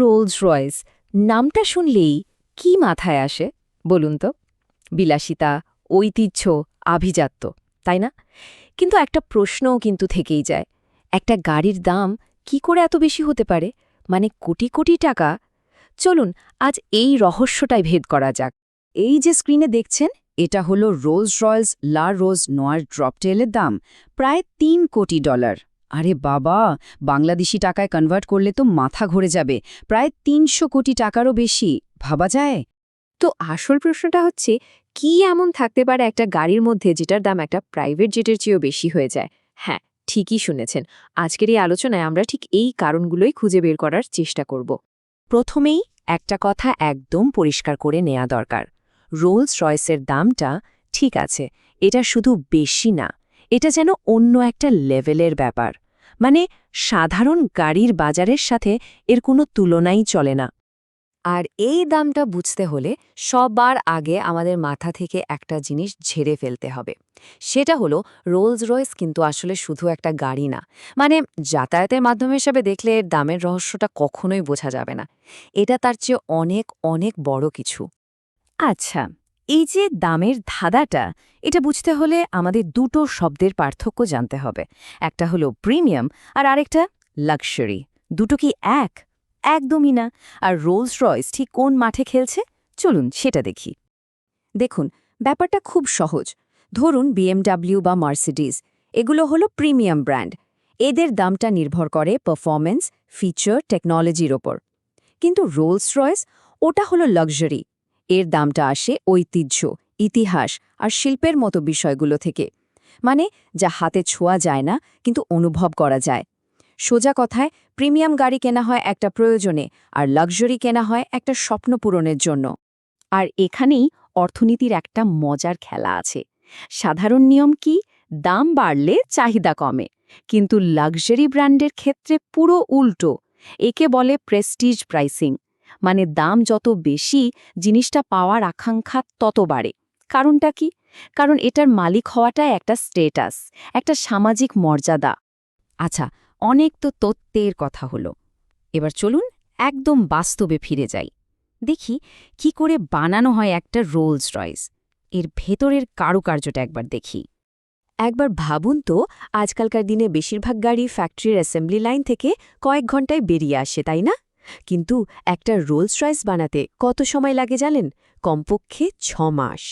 Rolls Royce নামটা শুনলেই কি মাথায় আসে বলুন তো? বিলাসিতা, ঐতিহ্য, আভিজাত্য, তাই না? কিন্তু একটা প্রশ্নও কিন্তু থেকেই যায়। একটা গাড়ির দাম কি করে এত বেশি হতে পারে? মানে কোটি কোটি টাকা? চলুন, আজ এই রহস্যটাই ভেদ করা যাক। এই যে স্ক্রিনে দেখছেন, এটা হলো রোলস রয়েলস লা রোজ নোয়ার ড্রপটেলের দাম, প্রায় তিন কোটি ডলার। আরে বাবা, বাংলাদেশি টাকায় কনভার্ট করলে তো মাথা ঘুরে যাবে। প্রায় তিনশো কোটি টাকারও বেশি, ভাবা যায়? তো আসল প্রশ্নটা হচ্ছে, কি এমন থাকতে পারে একটা গাড়ির মধ্যে যেটার দাম একটা প্রাইভেট জেটের চেয়েও বেশি হয়ে যায়? হ্যাঁ ঠিকই শুনেছেন। আজকের এই আলোচনায় আমরা ঠিক এই কারণগুলোই খুঁজে বের করার চেষ্টা করব। প্রথমেই একটা কথা একদম পরিষ্কার করে নেওয়া দরকার। রোলস রয়েসের দামটা ঠিক আছে, এটা শুধু বেশি না। এটা যেন অন্য একটা লেভেলের ব্যাপার। মানে সাধারণ গাড়ির বাজারের সাথে এর কোনো তুলনাই চলে না। আর এই দামটা বুঝতে হলে সবার আগে আমাদের মাথা থেকে একটা জিনিস ঝেড়ে ফেলতে হবে। সেটা হলো রোলস রয়েস কিন্তু আসলে শুধু একটা গাড়ি না। মানে যাতায়াতের মাধ্যম হিসাবে দেখলে এর দামের রহস্যটা কখনোই বোঝা যাবে না। এটা তার চেয়ে অনেক অনেক বড় কিছু। আচ্ছা এই যে দামের ধাঁধাটা, এটা বুঝতে হলে আমাদের দুটো শব্দের পার্থক্য জানতে হবে। একটা হলো প্রিমিয়াম আর আরেকটা লাক্সারি। দুটো কি এক? একদমই না। আর রোলস রয়েস ঠিক কোন মাঠে খেলছে? চলুন সেটা দেখি। দেখুন, ব্যাপারটা খুব সহজ। ধরুন বিএমডাব্লিউ বা মার্সিডিজ, এগুলো হলো প্রিমিয়াম ব্র্যান্ড। এদের দামটা নির্ভর করে পারফরমেন্স ফিচার, টেকনোলজির ওপর। কিন্তু রোলস রয়েস, ওটা হলো লাক্সারি। এর দামটা আসে ঐতিহ্য, ইতিহাস আর শিল্পের মতো বিষয়গুলো থেকে। মানে যা হাতে ছোঁয়া যায় না, কিন্তু অনুভব করা যায়। সোজা কথায়, প্রিমিয়াম গাড়ি কেনা হয় একটা প্রয়োজনে আর লাক্সারি কেনা হয় একটা স্বপ্ন পূরণের জন্য। আর এখানেই অর্থনীতির একটা মজার খেলা আছে। সাধারণ নিয়ম কি? দাম বাড়লে চাহিদা কমে। কিন্তু লাক্সারি ব্র্যান্ডের ক্ষেত্রে পুরো উল্টো। একে বলে প্রেস্টিজ প্রাইসিং। মানে দাম যত বেশি, জিনিসটা পাওয়ার আকাঙ্ক্ষা তত বাড়ে। কারণটা কি? কারণ এটার মালিক হওয়াটা একটা স্টেটাস একটা সামাজিক মর্যাদা। আচ্ছা অনেক তো তত্ত্বের কথা হলো। এবার চলুন একদম বাস্তবে ফিরে যাই। দেখি কি করে বানানো হয় একটা রোলস রয়েস এর ভেতরের কারুকার্যটা একবার দেখি। একবার ভাবুন তো, আজকালকার দিনে বেশিরভাগ গাড়ি ফ্যাক্টরির অ্যাসেম্বলি লাইন থেকে কয়েক ঘন্টায় বেরিয়ে আসে, তাই না? কিন্তু একটা রোলস রাইস বানাতে কত সময় লাগে জানেন? কমপক্ষে ছ মাস।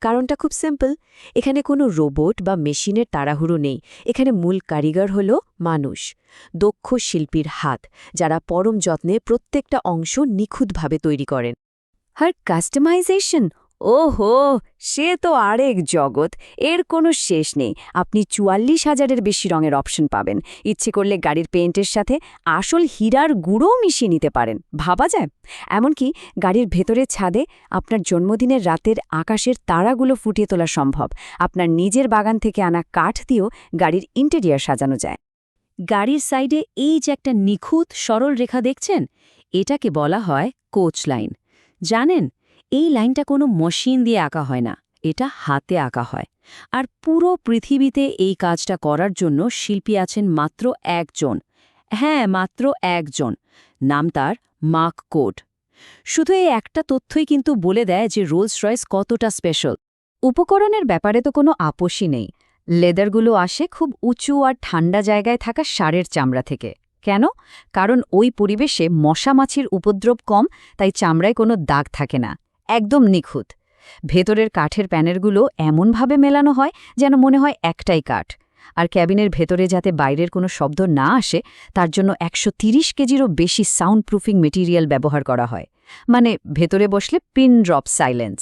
কারণটা খুব সিম্পল এখানে কোনো রোবট বা মেশিনের তাড়াহুড়ো নেই। এখানে মূল কারিগর হল মানুষ। দক্ষ শিল্পীর হাত, যারা পরম যত্নে প্রত্যেকটা অংশ নিখুঁতভাবে তৈরি করেন। হার কাস্টমাইজেশন ওহো, সে তো আরেক জগৎ। এর কোনো শেষ নেই। আপনি চুয়াল্লিশ হাজারের বেশি রঙের অপশন পাবেন। ইচ্ছে করলে গাড়ির পেইন্টের সাথে আসল হীরার গুঁড়োও মিশিয়ে নিতে পারেন। ভাবা যায়? এমনকি গাড়ির ভেতরের ছাদে আপনার জন্মদিনের রাতের আকাশের তারাগুলো ফুটিয়ে তোলা সম্ভব। আপনার নিজের বাগান থেকে আনা কাঠ দিয়েও গাড়ির ইন্টেরিয়ার সাজানো যায়। গাড়ির সাইডে এই যে একটা নিখুঁত সরল রেখা দেখছেন? এটাকে বলা হয় কোচ লাইন জানেন এই লাইনটা কোনো মশিন দিয়ে আঁকা হয় না, এটা হাতে আঁকা হয়। আর পুরো পৃথিবীতে এই কাজটা করার জন্য শিল্পী আছেন মাত্র একজন। হ্যাঁ মাত্র একজন। নাম তার মার্ক কোড শুধু এই একটা তথ্যই কিন্তু বলে দেয় যে রোলস রয়েস কতটা স্পেশাল উপকরণের ব্যাপারে তো কোনো আপোষই নেই। লেদারগুলো আসে খুব উঁচু আর ঠান্ডা জায়গায় থাকা সারের চামড়া থেকে। কেন? কারণ ওই পরিবেশে মশা মাছির উপদ্রব কম, তাই চামড়ায় কোনো দাগ থাকে না। একদম নিখুঁত। ভেতরের কাঠের প্যানেলগুলো এমনভাবে মেলানো হয় যেন মনে হয় একটাই কাঠ। আর ক্যাবিনের ভেতরে যাতে বাইরের কোনো শব্দ না আসে, তার জন্য একশো তিরিশ কেজিরও বেশি সাউন্ড প্রুফিং মেটেরিয়াল ব্যবহার করা হয়। মানে ভেতরে বসলে পিন ড্রপ সাইলেন্স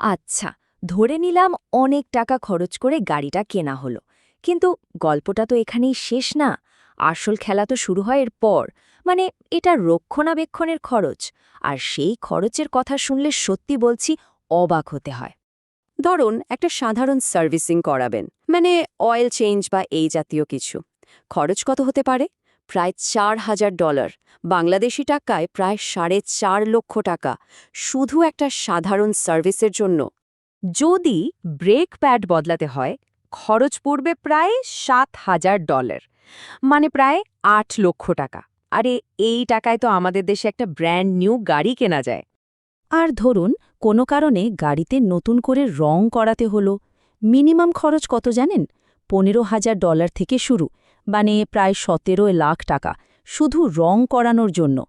আচ্ছা ধরে নিলাম অনেক টাকা খরচ করে গাড়িটা কেনা হলো। কিন্তু গল্পটা তো এখানেই শেষ না। আসল খেলা তো শুরু হয় এর পর। মানে এটা রক্ষণাবেক্ষণের খরচ। আর সেই খরচের কথা শুনলে সত্যি বলছি অবাক হতে হয়। ধরুন, একটা সাধারণ সার্ভিসিং করাবেন। মানে অয়েল চেঞ্জ বা এই জাতীয় কিছু। খরচ কত হতে পারে? প্রায় চার হাজার ডলার। বাংলাদেশি টাকায় প্রায় সাড়ে চার লক্ষ টাকা। শুধু একটা সাধারণ সার্ভিসের জন্য। যদি ব্রেক প্যাড বদলাতে হয়, খরচ পড়বে প্রায় সাত হাজার ডলার। মানে প্রায় আট লক্ষ টাকা। আরে, এই টাকায় তো আমাদের দেশে একটা ব্র্যান্ড নিউ গাড়ি কেনা যায়। আর ধরুন, কোনো কারণে গাড়িতে নতুন করে রং করাতে হলো। মিনিমাম খরচ কত জানেন? পনেরো হাজার ডলার থেকে শুরু মানে প্রায় সতেরো লাখ টাকা, শুধু রং করানোর জন্য।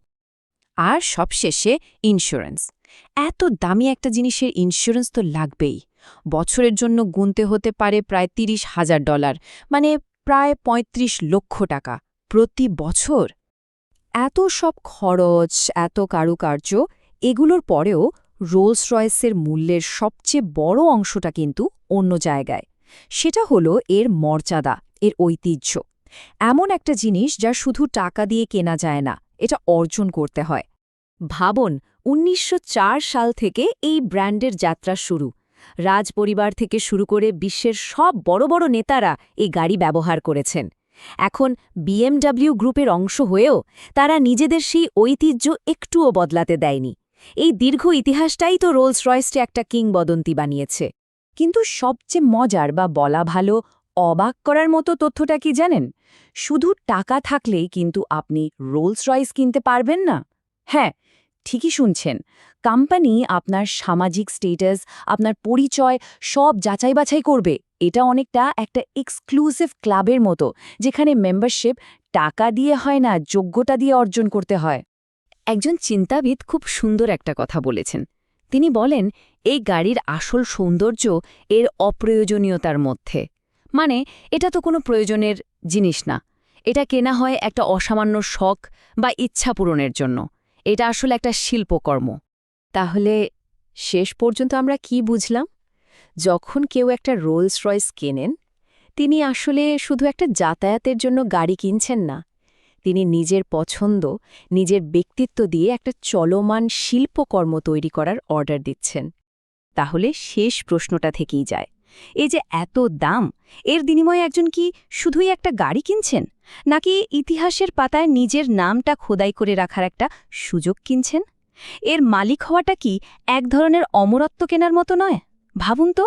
আর সবশেষে ইন্স্যুরেন্স এত দামি একটা জিনিসের ইন্স্যুরেন্স তো লাগবেই। বছরের জন্য গুনতে হতে পারে প্রায় তিরিশ হাজার ডলার মানে প্রায় ৩৫ লক্ষ টাকা প্রতি বছর। এত সব খরচ, এত কারুকার্য, এগুলোর পরেও রোলস রয়েসের মূল্যের সবচেয়ে বড় অংশটা কিন্তু অন্য জায়গায়। সেটা হলো এর মর্যাদা, এর ঐতিহ্য। এমন একটা জিনিস যা শুধু টাকা দিয়ে কেনা যায় না, এটা অর্জন করতে হয়। ভাবন, উনিশশো চার সাল থেকে এই ব্র্যান্ডের যাত্রা শুরু। রাজ পরিবার থেকে শুরু করে বিশ্বের সব বড় বড় নেতারা এই গাড়ি ব্যবহার করেছেন। এখন বিএমডব্লিউ গ্রুপের অংশ হয়েও তারা নিজেদের সেই ঐতিহ্য একটুও বদলাতে দেয়নি। এই দীর্ঘ ইতিহাসটাই তো রোলস রয়েসটে একটা কিংবদন্তি বানিয়েছে। কিন্তু সবচেয়ে মজার বা বলা ভালো, অবাক করার মতো তথ্যটা কি জানেন? শুধু টাকা থাকলেই কিন্তু আপনি রোলস রয়েস কিনতে পারবেন না। হ্যাঁ ঠিকই শুনছেন। কোম্পানি আপনার সামাজিক স্টেটাস, আপনার পরিচয় সব যাচাই বাছাই করবে। এটা অনেকটা একটা এক্সক্লুসিভ ক্লাবের মতো, যেখানে মেম্বারশিপ টাকা দিয়ে হয় না, যোগ্যতা দিয়ে অর্জন করতে হয়। একজন চিন্তাবিদ খুব সুন্দর একটা কথা বলেছেন। তিনি বলেন, এই গাড়ির আসল সৌন্দর্য এর অপ্রয়োজনীয়তার মধ্যে। মানে এটা তো কোনো প্রয়োজনের জিনিস না। এটা কেনা হয় একটা অসামান্য শখ বা ইচ্ছা পূরণের জন্য। এটা আসলে একটা শিল্পকর্ম। তাহলে শেষ পর্যন্ত আমরা কি বুঝলাম? যখন কেউ একটা রোলস রয়েস কেনেন, তিনি আসলে শুধু একটা যাতায়াতের জন্য গাড়ি কিনছেন না, তিনি নিজের পছন্দ, নিজের ব্যক্তিত্ব দিয়ে একটা চলমান শিল্পকর্ম তৈরি করার অর্ডার দিচ্ছেন। তাহলে শেষ প্রশ্নটা থেকেই যায়। এই যে এত দাম, এর বিনিময়ে একজন কি শুধুই একটা গাড়ি কিনছেন? নাকি ইতিহাসের পাতায় নিজের নামটা খোদাই করে রাখার একটা সুযোগ কিনছেন? এর মালিক হওয়াটা কি এক ধরনের অমরত্ব কেনার মতো নয়? ভাবুন তো।